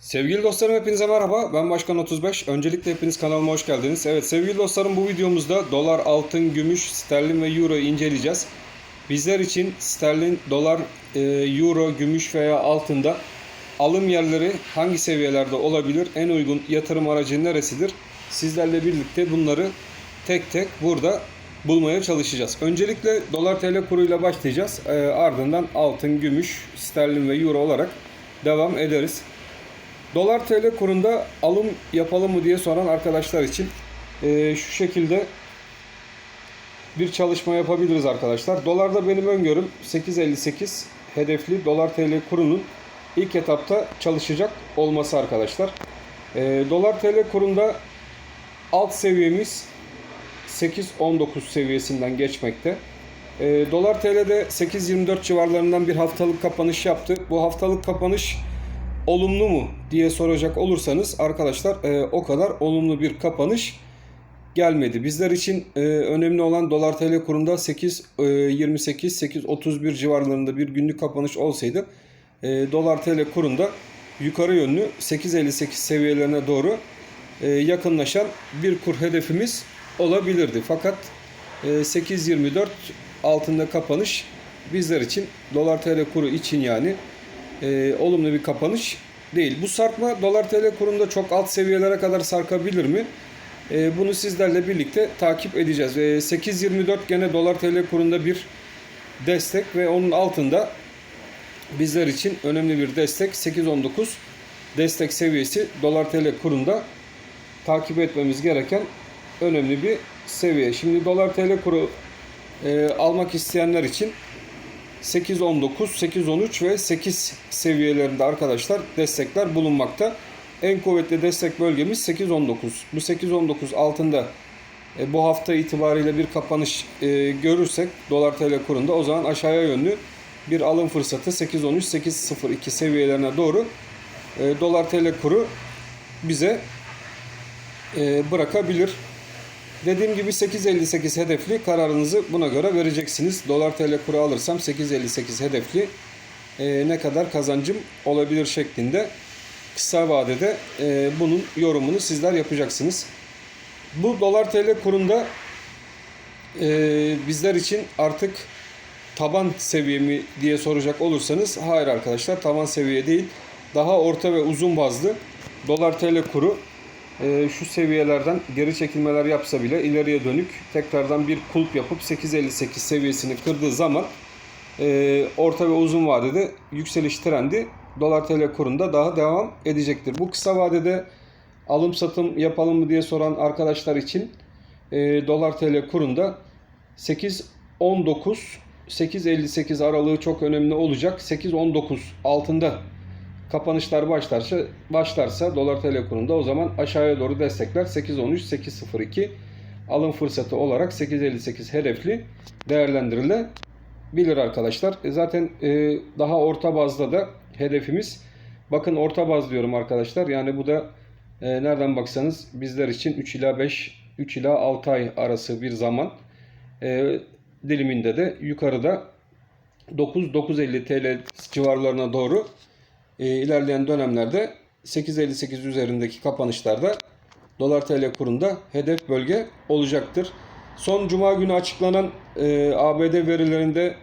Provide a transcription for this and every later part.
Sevgili dostlarım hepinize merhaba. Ben Başkan 35. Öncelikle hepiniz kanalıma hoş geldiniz. Evet sevgili dostlarım bu videomuzda dolar, altın, gümüş, sterlin ve euro inceleyeceğiz. Bizler için sterlin, dolar, e, euro, gümüş veya altında alım yerleri hangi seviyelerde olabilir? En uygun yatırım aracı neresidir? Sizlerle birlikte bunları tek tek burada bulmaya çalışacağız. Öncelikle dolar TL kuruyla başlayacağız. E, ardından altın, gümüş, sterlin ve euro olarak devam ederiz. Dolar TL kurunda alım yapalım mı diye soran arkadaşlar için eee, şu şekilde bir çalışma yapabiliriz arkadaşlar. Dolarda benim öngörüm 8.58 hedefli dolar TL kurunun ilk etapta çalışacak olması arkadaşlar. Eee, dolar TL kurunda alt seviyemiz 8.19 seviyesinden geçmekte. Eee, dolar TL'de 8.24 civarlarından bir haftalık kapanış yaptı. Bu haftalık kapanış olumlu mu diye soracak olursanız arkadaşlar e, o kadar olumlu bir kapanış gelmedi. Bizler için e, önemli olan dolar TL kurunda 8.28 8.31 civarlarında bir günlük kapanış olsaydı e, dolar TL kurunda yukarı yönlü 8.58 seviyelerine doğru e, yakınlaşan bir kur hedefimiz olabilirdi. Fakat e, 8.24 altında kapanış bizler için dolar TL kuru için yani e, olumlu bir kapanış değil. Bu sarkma dolar TL kurunda çok alt seviyelere kadar sarkabilir mi? E, bunu sizlerle birlikte takip edeceğiz. E, 8.24 gene dolar TL kurunda bir destek ve onun altında bizler için önemli bir destek 8.19 destek seviyesi dolar TL kurunda takip etmemiz gereken önemli bir seviye. Şimdi dolar TL kuru e, almak isteyenler için 8.19, 8.13 ve 8 seviyelerinde arkadaşlar destekler bulunmakta. En kuvvetli destek bölgemiz 8.19. Bu 8.19 altında e, bu hafta itibariyle bir kapanış e, görürsek dolar TL kurunda o zaman aşağıya yönlü bir alım fırsatı 8.13, 8.02 seviyelerine doğru e, dolar TL kuru bize e, bırakabilir. Dediğim gibi 8.58 hedefli kararınızı buna göre vereceksiniz. Dolar TL kuru alırsam 8.58 hedefli e, ne kadar kazancım olabilir şeklinde kısa vadede e, bunun yorumunu sizler yapacaksınız. Bu dolar TL kurunda e, bizler için artık taban seviye mi diye soracak olursanız hayır arkadaşlar taban seviye değil. Daha orta ve uzun bazlı dolar TL kuru e, şu seviyelerden geri çekilmeler yapsa bile ileriye dönük tekrardan bir kulp yapıp 8.58 seviyesini kırdığı zaman e, orta ve uzun vadede yükseliş trendi dolar TL kurunda daha devam edecektir. Bu kısa vadede alım satım yapalım mı diye soran arkadaşlar için e, dolar TL kurunda 8.19 8.58 aralığı çok önemli olacak. 8.19 altında kapanışlar başlarsa başlarsa dolar TL kurunda o zaman aşağıya doğru destekler 8.13 8.02 alım fırsatı olarak 8.58 hedefli değerlendirilebilir arkadaşlar. E Zaten e, daha orta bazda da hedefimiz bakın orta baz diyorum arkadaşlar. Yani bu da e, nereden baksanız bizler için 3 ila 5 3 ila 6 ay arası bir zaman e, diliminde de yukarıda 9-950 TL civarlarına doğru e, ilerleyen dönemlerde 8.58 üzerindeki kapanışlarda dolar TL kurunda hedef bölge olacaktır. Son cuma günü açıklanan e, ABD verilerinde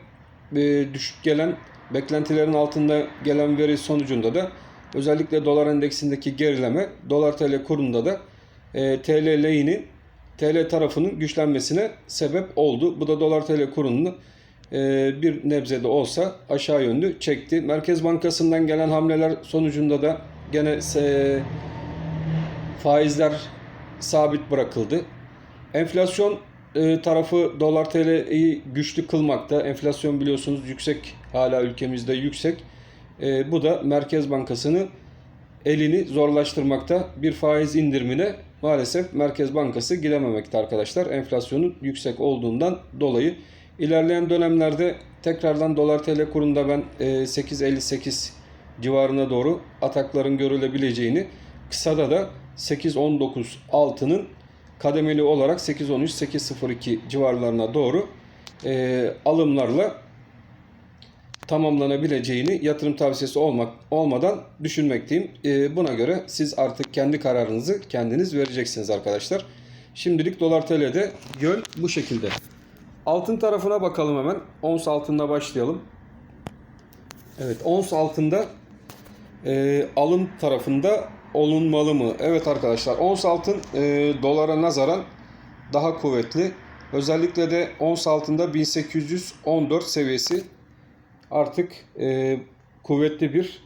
e, düşük gelen beklentilerin altında gelen veri sonucunda da özellikle dolar endeksindeki gerileme dolar TL kurunda da e, TL lehinin TL tarafının güçlenmesine sebep oldu. Bu da dolar TL kurunu e, bir nebzede olsa aşağı yönlü çekti. Merkez Bankası'ndan gelen hamleler sonucunda da gene e, faizler sabit bırakıldı. Enflasyon e, tarafı dolar TL'yi güçlü kılmakta. Enflasyon biliyorsunuz yüksek hala ülkemizde yüksek. E, bu da Merkez Bankası'nı elini zorlaştırmakta. Bir faiz indirimine maalesef Merkez Bankası gidememekte arkadaşlar. Enflasyonun yüksek olduğundan dolayı. İlerleyen dönemlerde tekrardan dolar TL kurunda ben e, 8.58 civarına doğru atakların görülebileceğini kısada da 8.19 altının kademeli olarak 8.13 8.02 civarlarına doğru e, alımlarla tamamlanabileceğini yatırım tavsiyesi olmak olmadan düşünmekteyim. Ee, buna göre siz artık kendi kararınızı kendiniz vereceksiniz arkadaşlar. Şimdilik dolar TL'de yön bu şekilde. Altın tarafına bakalım hemen. Ons altında başlayalım. Evet ons altında e, alım tarafında olunmalı mı? Evet arkadaşlar ons altın e, dolara nazaran daha kuvvetli. Özellikle de ons altında 1814 seviyesi artık e, kuvvetli bir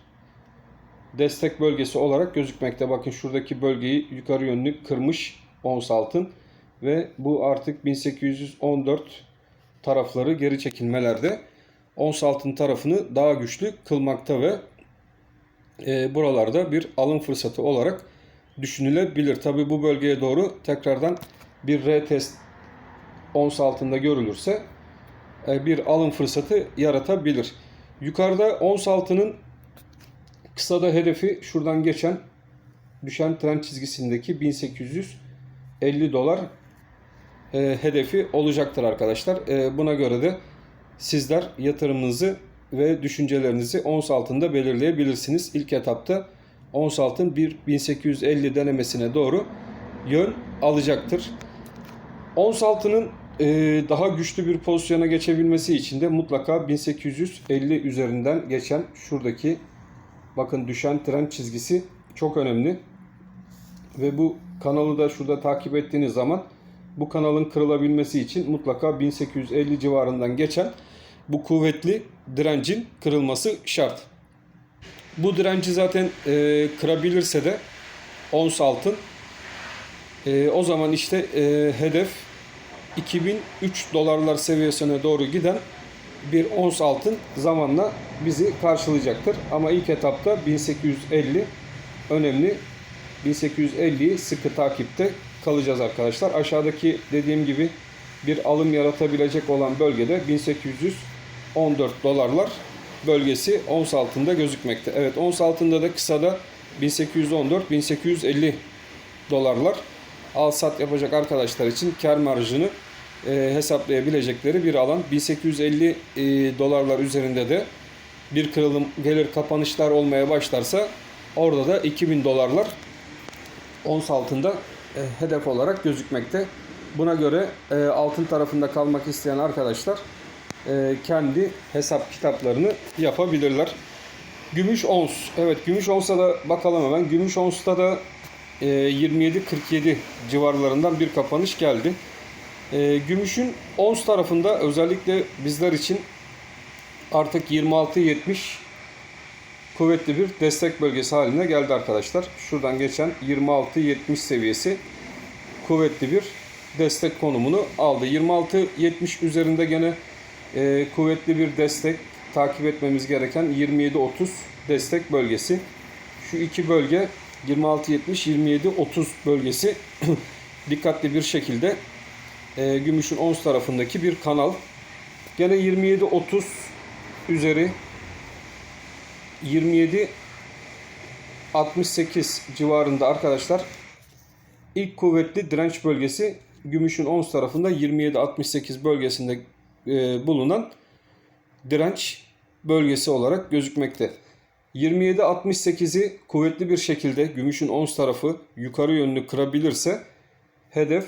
destek bölgesi olarak gözükmekte. Bakın şuradaki bölgeyi yukarı yönlü kırmış ons altın ve bu artık 1814 tarafları geri çekilmelerde ons altın tarafını daha güçlü kılmakta ve e, buralarda bir alım fırsatı olarak düşünülebilir. Tabi bu bölgeye doğru tekrardan bir retest ons altında görülürse e, bir alım fırsatı yaratabilir. Yukarıda ons altının kısada hedefi şuradan geçen düşen trend çizgisindeki 1850 dolar e, hedefi olacaktır arkadaşlar. E, buna göre de sizler yatırımınızı ve düşüncelerinizi ons altında belirleyebilirsiniz. İlk etapta ons altın bir 1850 denemesine doğru yön alacaktır. Ons altının e, daha güçlü bir pozisyona geçebilmesi için de mutlaka 1850 üzerinden geçen şuradaki bakın düşen trend çizgisi çok önemli. Ve bu kanalı da şurada takip ettiğiniz zaman bu kanalın kırılabilmesi için mutlaka 1850 civarından geçen bu kuvvetli direncin kırılması şart. Bu direnci zaten e, kırabilirse de ons altın e, o zaman işte e, hedef 2003 dolarlar seviyesine doğru giden bir ons altın zamanla bizi karşılayacaktır. Ama ilk etapta 1850 önemli. 1850'yi sıkı takipte kalacağız arkadaşlar. Aşağıdaki dediğim gibi bir alım yaratabilecek olan bölgede 1814 dolarlar bölgesi ons altında gözükmekte. Evet ons altında da kısada 1814-1850 dolarlar al sat yapacak arkadaşlar için kar marjını e, hesaplayabilecekleri bir alan. 1850 e, dolarlar üzerinde de bir kırılım gelir kapanışlar olmaya başlarsa orada da 2000 dolarlar ons altında hedef olarak gözükmekte. Buna göre e, altın tarafında kalmak isteyen arkadaşlar e, kendi hesap kitaplarını yapabilirler. Gümüş ons. Evet gümüş onsa da bakalım hemen. Gümüş onsta da e, 27-47 civarlarından bir kapanış geldi. E, gümüşün ons tarafında özellikle bizler için artık 26-70 kuvvetli bir destek bölgesi haline geldi arkadaşlar. Şuradan geçen 26-70 seviyesi kuvvetli bir destek konumunu aldı. 26-70 üzerinde gene e, kuvvetli bir destek takip etmemiz gereken 27-30 destek bölgesi. Şu iki bölge 26-70-27-30 bölgesi dikkatli bir şekilde e, gümüşün ons tarafındaki bir kanal. Gene 27-30 üzeri 27 68 civarında arkadaşlar ilk kuvvetli direnç bölgesi gümüşün ons tarafında 27-68 bölgesinde e, bulunan direnç bölgesi olarak gözükmekte. 27-68'i kuvvetli bir şekilde gümüşün ons tarafı yukarı yönlü kırabilirse hedef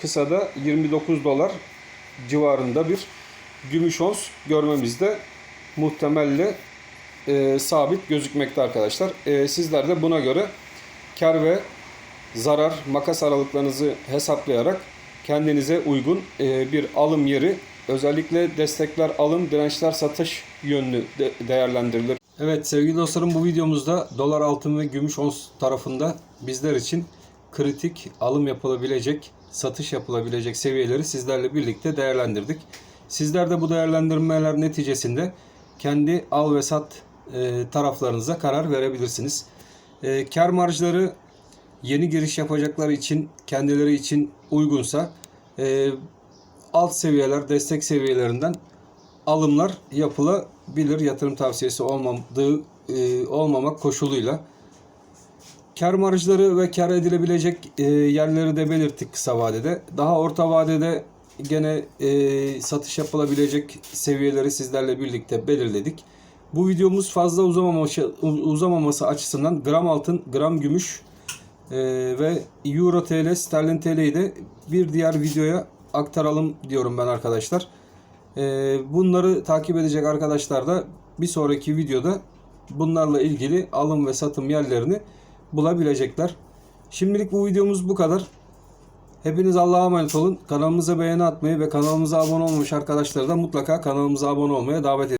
kısada 29 dolar civarında bir gümüş ons görmemizde muhtemelle e, sabit gözükmekte arkadaşlar. E, sizler de buna göre kar ve zarar makas aralıklarınızı hesaplayarak kendinize uygun e, bir alım yeri özellikle destekler alım dirençler satış yönlü de değerlendirilir. Evet sevgili dostlarım bu videomuzda dolar altın ve gümüş ons tarafında bizler için kritik alım yapılabilecek, satış yapılabilecek seviyeleri sizlerle birlikte değerlendirdik. Sizler de bu değerlendirmeler neticesinde kendi al ve sat taraflarınıza karar verebilirsiniz. E, kar marjları yeni giriş yapacaklar için kendileri için uygunsa e, alt seviyeler, destek seviyelerinden alımlar yapılabilir. Yatırım tavsiyesi olmadığı e, olmamak koşuluyla. Kar marjları ve kar edilebilecek e, yerleri de belirttik kısa vadede. Daha orta vadede gene e, satış yapılabilecek seviyeleri sizlerle birlikte belirledik. Bu videomuz fazla uzamaması, uzamaması açısından gram altın, gram gümüş e, ve Euro TL, Sterlin TL'yi de bir diğer videoya aktaralım diyorum ben arkadaşlar. E, bunları takip edecek arkadaşlar da bir sonraki videoda bunlarla ilgili alım ve satım yerlerini bulabilecekler. Şimdilik bu videomuz bu kadar. Hepiniz Allah'a emanet olun. Kanalımıza beğeni atmayı ve kanalımıza abone olmamış arkadaşları da mutlaka kanalımıza abone olmaya davet ediyorum.